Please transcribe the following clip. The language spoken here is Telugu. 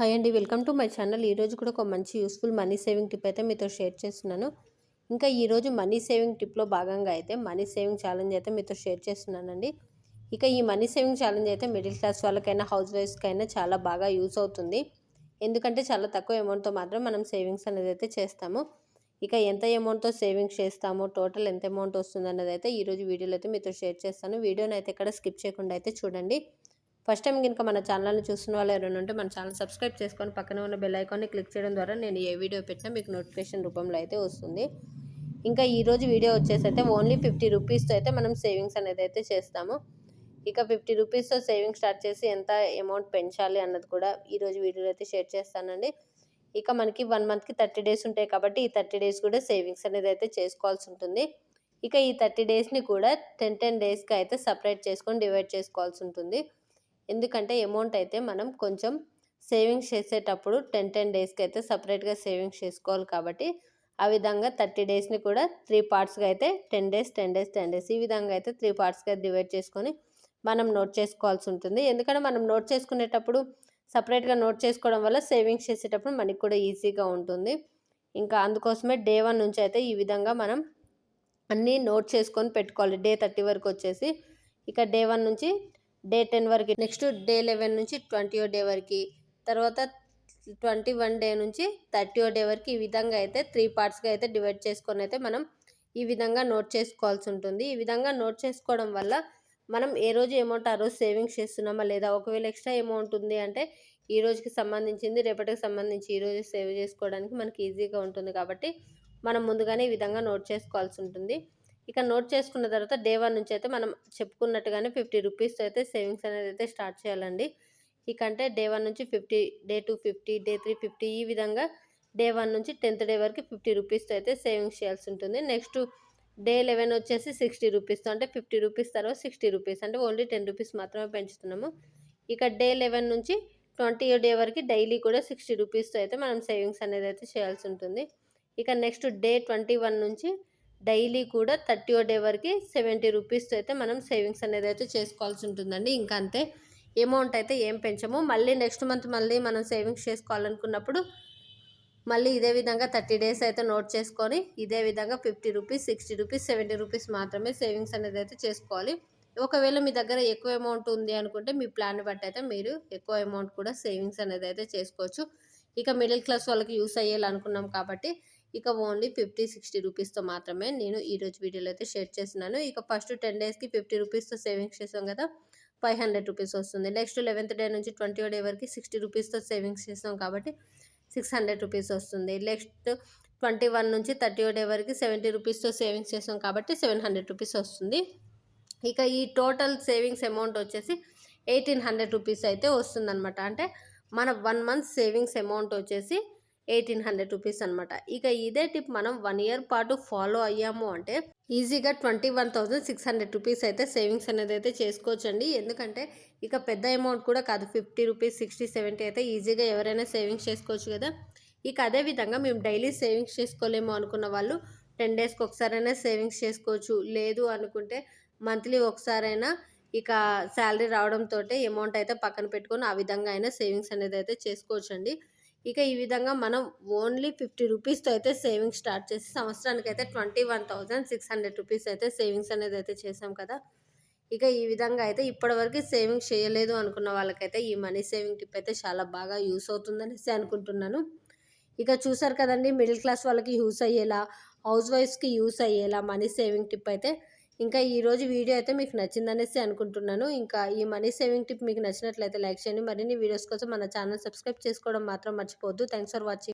హాయ్ అండి వెల్కమ్ టు మై ఛానల్. ఈరోజు కూడా ఒక మంచి యూస్ఫుల్ మనీ సేవింగ్ టిప్ అయితే మీతో షేర్ చేస్తున్నాను. ఇంకా ఈరోజు మనీ సేవింగ్ టిప్లో భాగంగా అయితే మనీ సేవింగ్ ఛాలెంజ్ అయితే మీతో షేర్ చేస్తున్నానండి. ఇక ఈ మనీ సేవింగ్ ఛాలెంజ్ అయితే మిడిల్ క్లాస్ వాళ్ళకైనా హౌస్ వైఫ్స్కైనా చాలా బాగా యూస్ అవుతుంది. ఎందుకంటే చాలా తక్కువ అమౌంట్తో మాత్రం మనం సేవింగ్స్ అనేది అయితే చేస్తాము. ఇక ఎంత అమౌంట్తో సేవింగ్స్ చేస్తామో టోటల్ ఎంత అమౌంట్ వస్తుంది అన్నది అయితే ఈరోజు వీడియోలో అయితే మీతో షేర్ చేస్తాను. వీడియోని అయితే ఇక్కడ స్కిప్ చేయకుండా అయితే చూడండి. ఫస్ట్ టైం కనుక మన ఛానల్ని చూస్తున్న వాళ్ళు ఎవరైనా ఉంటే మన ఛానల్ సబ్స్క్రైబ్ చేసుకొని పక్కన ఉన్న బెల్ ఐకాన్ని క్లిక్ చేయడం ద్వారా నేను ఏ వీడియో పెట్టినా మీకు నోటిఫికేషన్ రూపంలో అయితే వస్తుంది. ఇంకా ఈరోజు వీడియో వచ్చేసి అయితే ఓన్లీ ఫిఫ్టీ రూపీస్తో అయితే మనం సేవింగ్స్ అనేది అయితే చేస్తాము. ఇక ఫిఫ్టీ రూపీస్తో సేవింగ్ స్టార్ట్ చేసి ఎంత అమౌంట్ పెంచాలి అన్నది కూడా ఈరోజు వీడియోలో అయితే షేర్ చేస్తానండి. ఇక మనకి వన్ మంత్కి థర్టీ డేస్ ఉంటాయి కాబట్టి ఈ థర్టీ డేస్ కూడా సేవింగ్స్ అనేది అయితే చేసుకోవాల్సి ఉంటుంది. ఇక ఈ థర్టీ డేస్ని కూడా టెన్ టెన్ డేస్కి అయితే సపరేట్ చేసుకొని డివైడ్ చేసుకోవాల్సి ఉంటుంది. ఎందుకంటే అమౌంట్ అయితే మనం కొంచెం సేవింగ్స్ చేసేటప్పుడు టెన్ టెన్ డేస్కి అయితే సపరేట్గా సేవింగ్స్ చేసుకోవాలి కాబట్టి ఆ విధంగా థర్టీ డేస్ని కూడా త్రీ పార్ట్స్గా అయితే ten days ten days ten days ఈ విధంగా అయితే త్రీ పార్ట్స్గా డివైడ్ చేసుకొని మనం నోట్ చేసుకోవాల్సి ఉంటుంది. ఎందుకంటే మనం నోట్ చేసుకునేటప్పుడు సపరేట్గా నోట్ చేసుకోవడం వల్ల సేవింగ్స్ చేసేటప్పుడు మనకి కూడా ఈజీగా ఉంటుంది. ఇంకా అందుకోసమే డే వన్ నుంచి అయితే ఈ విధంగా మనం అన్నీ నోట్ చేసుకొని పెట్టుకోవాలి. డే థర్టీ వరకు వచ్చేసి. ఇక డే వన్ నుంచి డే టెన్ వరకు నెక్స్ట్ డే లెవెన్ నుంచి ట్వంటీ డే వరకు తర్వాత ట్వంటీ వన్ డే నుంచి థర్టీ డే వరకు ఈ విధంగా అయితే త్రీ పార్ట్స్గా అయితే డివైడ్ చేసుకొని అయితే మనం ఈ విధంగా నోట్ చేసుకోవాల్సి ఉంటుంది. ఈ విధంగా నోట్ చేసుకోవడం వల్ల మనం ఏ రోజు అమౌంట్ ఆ రోజు సేవింగ్స్ చేస్తున్నామా లేదా ఒకవేళ ఎక్స్ట్రా అమౌంట్ ఉంది అంటే ఈ రోజుకి సంబంధించింది రేపటికి సంబంధించి ఈ రోజు సేవ్ చేసుకోవడానికి మనకి ఈజీగా ఉంటుంది కాబట్టి మనం ముందుగానే ఈ విధంగా నోట్ చేసుకోవాల్సి ఉంటుంది. ఇక నోట్ చేసుకున్న తర్వాత డే వన్ నుంచి అయితే మనం చెప్పుకున్నట్టుగానే ఫిఫ్టీ రూపీస్ అయితే సేవింగ్స్ అనేది అయితే స్టార్ట్ చేయాలండి. ఇకంటే డే వన్ నుంచి fifty day two fifty day three fifty ఈ విధంగా డే వన్ నుంచి టెన్త్ డే వరకు ఫిఫ్టీ రూపీస్తో అయితే సేవింగ్స్ చేయాల్సి ఉంటుంది. నెక్స్ట్ డే లెవెన్ వచ్చేసి సిక్స్టీ రూపీస్తో అంటే ఫిఫ్టీ రూపీస్ తర్వాత సిక్స్టీ రూపీస్ అంటే ఓన్లీ టెన్ రూపీస్ మాత్రమే పెంచుతున్నాము. ఇక డే లెవెన్ నుంచి ట్వంటీ డే వరకు డైలీ కూడా సిక్స్టీ రూపీస్తో అయితే మనం సేవింగ్స్ అనేది అయితే చేయాల్సి ఉంటుంది. ఇక నెక్స్ట్ డే ట్వంటీ వన్ నుంచి డైలీ కూడా థర్టీ ఓ డే వరకు సెవెంటీ రూపీస్తో అయితే మనం సేవింగ్స్ అనేది అయితే చేసుకోవాల్సి ఉంటుందండి. ఇంకా అంతే. అమౌంట్ అయితే ఏం పెంచము. మళ్ళీ నెక్స్ట్ మంత్ మళ్ళీ మనం సేవింగ్స్ చేసుకోవాలనుకున్నప్పుడు మళ్ళీ ఇదే విధంగా థర్టీ డేస్ అయితే నోట్ చేసుకొని ఇదే విధంగా fifty rupees sixty rupees seventy rupees మాత్రమే సేవింగ్స్ అనేది అయితే చేసుకోవాలి. ఒకవేళ మీ దగ్గర ఎక్కువ అమౌంట్ ఉంది అనుకుంటే మీ ప్లాన్ బట్టి అయితే మీరు ఎక్కువ అమౌంట్ కూడా సేవింగ్స్ అనేది అయితే చేసుకోవచ్చు. ఇక మిడిల్ క్లాస్ వాళ్ళకి యూస్ అయ్యేయాలనుకున్నాం కాబట్టి ఇక ఓన్లీ ఫిఫ్టీ సిక్స్టీ రూపీస్తో మాత్రమే నేను ఈరోజు వీడియోలో అయితే షేర్ చేస్తున్నాను. ఇక ఫస్ట్ టెన్ డేస్కి ఫిఫ్టీ రూపీస్తో సేవింగ్స్ చేసాం కదా ఫైవ్ హండ్రెడ్ రూపీస్ వస్తుంది. నెక్స్ట్ లెవెన్త్ డే నుంచి ట్వంటీ డే వరకు సిక్స్టీ రూపీస్తో సేవింగ్స్ చేస్తాం కాబట్టి సిక్స్ హండ్రెడ్ రూపీస్ వస్తుంది. నెక్స్ట్ ట్వంటీ వన్ నుంచి థర్టీ డే వరకు సెవెంటీ రూపీస్తో సేవింగ్స్ చేస్తాం కాబట్టి సెవెన్ హండ్రెడ్ రూపీస్ వస్తుంది. ఇక ఈ టోటల్ సేవింగ్స్ అమౌంట్ వచ్చేసి ఎయిటీన్ హండ్రెడ్ రూపీస్ అయితే వస్తుందన్నమాట. అంటే మన వన్ మంత్ సేవింగ్స్ అమౌంట్ వచ్చేసి ఎయిటీన్ హండ్రెడ్ రూపీస్ అనమాట ఇక ఇదే టిప్ మనం వన్ ఇయర్ పాటు ఫాలో అయ్యాము అంటే ఈజీగా twenty one thousand six hundred rupees అయితే సేవింగ్స్ అనేది అయితే చేసుకోవచ్చండి. ఎందుకంటే ఇక పెద్ద అమౌంట్ కూడా కాదు ఫిఫ్టీ రూపీస్ సిక్స్టీ సెవెంటీ అయితే ఈజీగా ఎవరైనా సేవింగ్స్ చేసుకోవచ్చు కదా. ఇక అదే విధంగా మేము డైలీ సేవింగ్స్ చేసుకోలేము అనుకున్న వాళ్ళు టెన్ డేస్కి ఒకసారైనా సేవింగ్స్ చేసుకోవచ్చు. లేదు అనుకుంటే మంత్లీ ఒకసారైనా ఇక శాలరీ రావడంతో అమౌంట్ అయితే పక్కన పెట్టుకొని ఆ విధంగా అయినా సేవింగ్స్ అనేది అయితే చేసుకోవచ్చు అండి ఇక ఈ విధంగా మనం ఓన్లీ ఫిఫ్టీ రూపీస్తో అయితే సేవింగ్స్ స్టార్ట్ చేసి సంవత్సరానికి అయితే twenty one thousand six hundred rupees అయితే సేవింగ్స్ అనేది అయితే చేసాం కదా. ఇక ఈ విధంగా అయితే ఇప్పటివరకు సేవింగ్స్ చేయలేదు అనుకున్న వాళ్ళకైతే ఈ మనీ సేవింగ్ టిప్ అయితే చాలా బాగా యూస్ అవుతుందనేసి అనుకుంటున్నాను. ఇక చూసారు కదండి మిడిల్ క్లాస్ వాళ్ళకి యూస్ అయ్యేలా హౌస్ వైఫ్స్కి యూస్ అయ్యేలా మనీ సేవింగ్ టిప్ అయితే ఇంకా ఈరోజు వీడియో అయితే మీకు నచ్చిందనేసి అనుకుంటున్నాను. ఇంకా ఈ మనీ సేవింగ్ టిప్ మీకు నచ్చినట్లయితే లైక్ చేయండి. మరిన్ని వీడియోస్ కోసం మన ఛానల్ సబ్స్క్రైబ్ చేసుకోవడం మాత్రం మర్చిపోవద్దు. Thanks for watching.